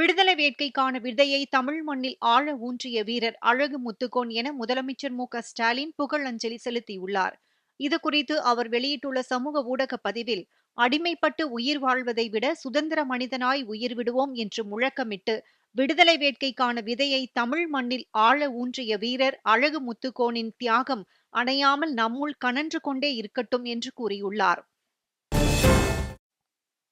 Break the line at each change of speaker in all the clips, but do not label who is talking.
விடுதலை வேட்கைக்கான விதையை தமிழ் மண்ணில் ஆழ ஊன்றிய வீரர் அழகு முத்துக்கோன் என முதலமைச்சர் மு க ஸ்டாலின் புகழஞ்சலி செலுத்தியுள்ளார். இது குறித்து அவர் வெளியிட்டுள்ள சமூக ஊடக பதிவில் அடிமைப்பட்டு உயிர் வாழ்வதை விட சுதந்திர மனிதனாய் உயிர் விடுவோம் என்று முழக்கமிட்டு விடுதலை வேட்கைக்கான விதையை தமிழ் மண்ணில் ஆழ ஊன்றிய வீரர் அழகு முத்துக்கோனின் தியாகம் அணையாமல் நம்முள் கனன்று கொண்டே இருக்கட்டும் என்று கூறியுள்ளார்.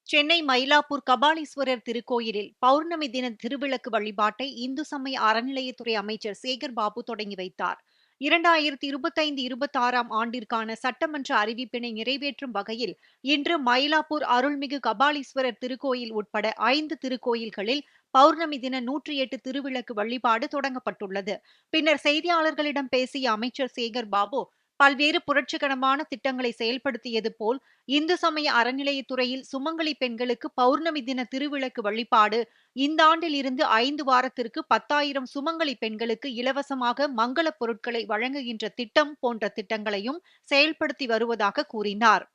சென்னை மயிலாப்பூர் கபாலீஸ்வரர் திருக்கோயிலில் பௌர்ணமி தின திருவிளக்கு வழிபாட்டை இந்து சமய அறநிலையத்துறை அமைச்சர் சேகர் பாபு தொடங்கி வைத்தார். இரண்டாயிரத்தி இருபத்தைந்து இருபத்தாறாம் ஆண்டிற்கான சட்டமன்ற அறிவிப்பினை நிறைவேற்றும் வகையில் இன்று மயிலாப்பூர் அருள்மிகு கபாலீஸ்வரர் திருக்கோயில் உட்பட ஐந்து திருக்கோயில்களில் பௌர்ணமி தின நூற்றி எட்டு திருவிளக்கு வழிபாடு தொடங்கப்பட்டுள்ளது. பின்னர் செய்தியாளர்களிடம் பேசிய அமைச்சர் சேகர் பாபு பல்வேறு புரட்சிகரமான திட்டங்களை செயல்படுத்தியது போல் இந்து சமய அறநிலையத்துறையில் சுமங்கலி பெண்களுக்கு பௌர்ணமி தின திருவிளக்கு வழிபாடு இந்த ஆண்டில் இருந்து ஐந்து வாரத்திற்கு பத்தாயிரம் சுமங்கலி பெண்களுக்கு இலவசமாக மங்கள பொருட்களை வழங்குகின்ற திட்டம் போன்ற திட்டங்களையும் செயல்படுத்தி வருவதாக கூறினார்.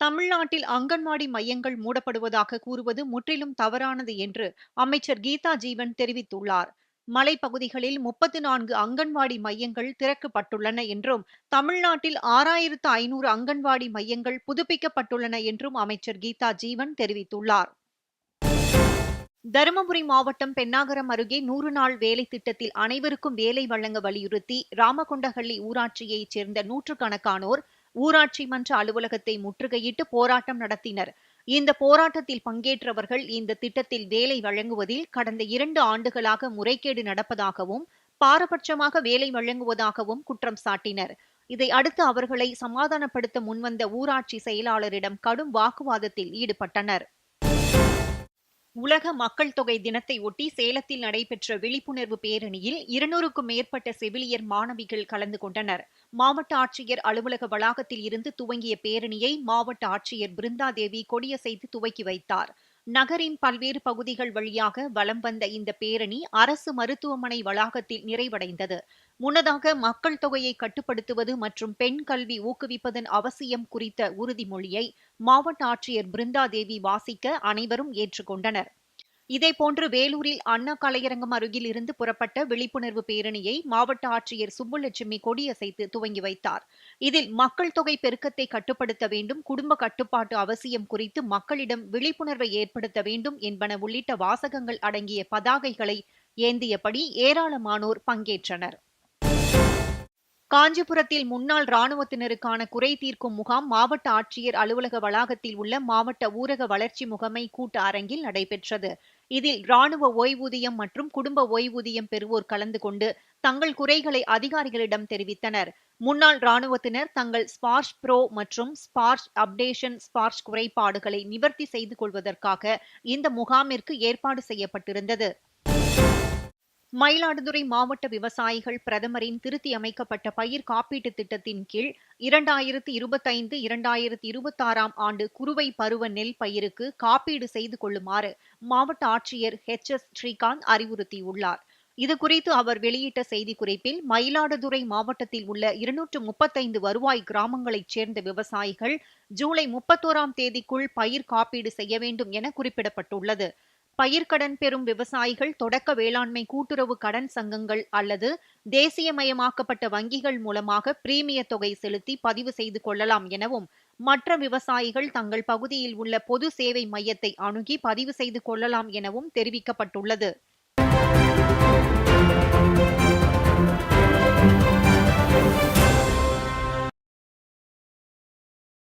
தமிழ்நாட்டில் அங்கன்வாடி மையங்கள் மூடப்படுவதாக கூறுவது முற்றிலும் தவறானது என்று அமைச்சர் கீதா ஜீவன் தெரிவித்துள்ளார். மலைப்பகுதிகளில் முப்பத்தி நான்கு அங்கன்வாடி மையங்கள் திறக்கப்பட்டுள்ளன என்றும் தமிழ்நாட்டில் ஆறாயிரத்து ஐநூறு அங்கன்வாடி மையங்கள் புதுப்பிக்கப்பட்டுள்ளன என்றும் அமைச்சர் கீதா ஜீவன் தெரிவித்துள்ளார். தருமபுரி மாவட்டம் பென்னாகரம் அருகே நூறு நாள் வேலை திட்டத்தில் அனைவருக்கும் வேலை வழங்க வலியுறுத்தி ராமகொண்டஹள்ளி ஊராட்சியைச் சேர்ந்த நூற்றுக்கணக்கானோர் ஊராட்சி மன்ற அலுவலகத்தை முற்றுகையிட்டு போராட்டம் நடத்தினர். இந்த போராட்டத்தில் பங்கேற்றவர்கள் இந்த திட்டத்தில் வேலை வழங்குவதில் கடந்த இரண்டு ஆண்டுகளாக முறைகேடு நடப்பதாகவும் பாரபட்சமாக வேலை வழங்குவதாகவும் குற்றம் சாட்டினர். இதை அடுத்து அவர்களை சமாதானப்படுத்த முன்வந்த ஊராட்சி செயலாளரிடம் கடும் வாக்குவாதத்தில் ஈடுபட்டனர். உலக மக்கள் தொகை தினத்தை ஒட்டி சேலத்தில் நடைபெற்ற விழிப்புணர்வு பேரணியில் இருநூறுக்கும் மேற்பட்ட செவிலியர் மாணவிகள் கலந்து கொண்டனர். மாவட்ட ஆட்சியர் அலுவலக வளாகத்தில் இருந்து துவங்கிய பேரணியை மாவட்ட ஆட்சியர் பிருந்தாதேவி கொடியசைத்து துவக்கி வைத்தார். நகரின் பல்வேறு பகுதிகள் வழியாக வலம் வந்த இந்த பேரணி அரசு மருத்துவமனை வளாகத்தில் நிறைவடைந்தது. முன்னதாக மக்கள் தொகையை கட்டுப்படுத்துவது மற்றும் பெண் கல்வி ஊக்குவிப்பதன் அவசியம் குறித்த உறுதிமொழியை மாவட்ட ஆட்சியர் பிருந்தாதேவி வாசிக்க அனைவரும் ஏற்றுக்கொண்டனர். இதேபோன்று வேலூரில் அண்ணா கலையரங்கம் அருகில் இருந்து புறப்பட்ட விழிப்புணர்வு பேரணியை மாவட்ட ஆட்சியர் சுப்புலட்சுமி கொடியசைத்து துவங்கி வைத்தார். இதில் மக்கள் தொகை பெருக்கத்தை கட்டுப்படுத்த வேண்டும் குடும்ப கட்டுப்பாட்டு அவசியம் குறித்து மக்களிடம் விழிப்புணர்வை ஏற்படுத்த வேண்டும் என்பன உள்ளிட்ட வாசகங்கள் அடங்கிய பதாகைகளை ஏந்தியபடி ஏராளமானோர் பங்கேற்றனர். காஞ்சிபுரத்தில் முன்னாள் ராணுவத்தினருக்கான குறை தீர்க்கும் முகாம் மாவட்ட ஆட்சியர் அலுவலக வளாகத்தில் உள்ள மாவட்ட ஊரக வளர்ச்சி முகமை கூட்ட அரங்கில் நடைபெற்றது. இதில் ராணுவ ஓய்வூதியம் மற்றும் குடும்ப ஓய்வூதியம் பெறுவோர் கலந்து கொண்டு தங்கள் குறைகளை அதிகாரிகளிடம் தெரிவித்தனர். முன்னாள் ராணுவத்தினர் தங்கள் ஸ்பார்ஷ் ப்ரோ மற்றும் ஸ்பார்ஷ் அப்டேஷன் ஸ்பார்ஷ் குறைபாடுகளை நிவர்த்தி செய்து கொள்வதற்காக இந்த முகாமிற்கு ஏற்பாடு செய்யப்பட்டிருந்தது. மயிலாடுதுறை மாவட்ட விவசாயிகள் பிரதமரின் திருத்தி அமைக்கப்பட்ட பயிர் காப்பீட்டு திட்டத்தின் கீழ் இரண்டாயிரத்தி இருபத்தைந்து இரண்டாயிரத்தி இருபத்தாறாம் ஆண்டு குறுவை பருவ நெல் பயிருக்கு காப்பீடு செய்து கொள்ளுமாறு மாவட்ட ஆட்சியர் ஹெச் எஸ். ஸ்ரீகாந்த் அறிவுறுத்தியுள்ளார். இதுகுறித்து அவர் வெளியிட்ட செய்திக்குறிப்பில் மயிலாடுதுறை மாவட்டத்தில் உள்ள இருநூற்று முப்பத்தைந்து வருவாய் கிராமங்களைச் சேர்ந்த விவசாயிகள் ஜூலை முப்பத்தோராம் தேதிக்குள் பயிர் காப்பீடு செய்ய வேண்டும் என குறிப்பிடப்பட்டுள்ளது. பயிர்க்கடன் பெறும் விவசாயிகள் தொடக்க வேளாண்மை கூட்டுறவு கடன் சங்கங்கள் அல்லது தேசியமயமாக்கப்பட்ட வங்கிகள் மூலமாக பிரீமிய தொகை செலுத்தி பதிவு செய்து கொள்ளலாம் எனவும் மற்ற விவசாயிகள் தங்கள் பகுதியில் உள்ள பொது சேவை மையத்தை அணுகி பதிவு செய்து கொள்ளலாம் எனவும் தெரிவிக்கப்பட்டுள்ளது.